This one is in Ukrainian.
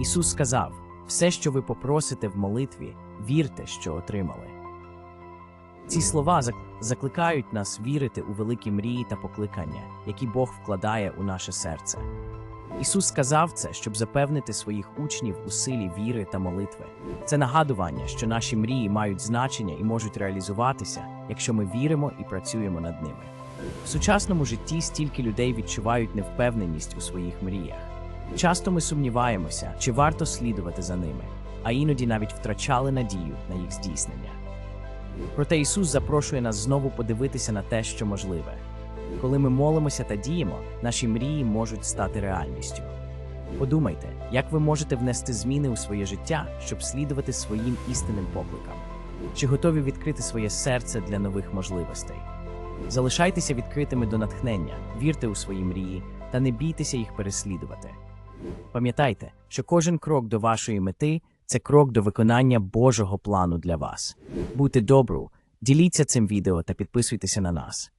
Ісус сказав: все, що ви попросите в молитві, вірте, що отримали. Ці слова закликають нас вірити у великі мрії та покликання, які Бог вкладає у наше серце. Ісус сказав це, щоб запевнити своїх учнів у силі віри та молитви. Це нагадування, що наші мрії мають значення і можуть реалізуватися, якщо ми віримо і працюємо над ними. В сучасному житті стільки людей відчувають невпевненість у своїх мріях. Часто ми сумніваємося, чи варто слідувати за ними, а іноді навіть втрачали надію на їх здійснення. Проте Ісус запрошує нас знову подивитися на те, що можливе. Коли ми молимося та діємо, наші мрії можуть стати реальністю. Подумайте, як ви можете внести зміни у своє життя, щоб слідувати своїм істинним покликам. Чи готові відкрити своє серце для нових можливостей? Залишайтеся відкритими до натхнення, вірте у свої мрії та не бійтеся їх переслідувати. Пам'ятайте, що кожен крок до вашої мети це крок до виконання Божого плану для вас. Будьте добру, діліться цим відео та підписуйтеся на нас.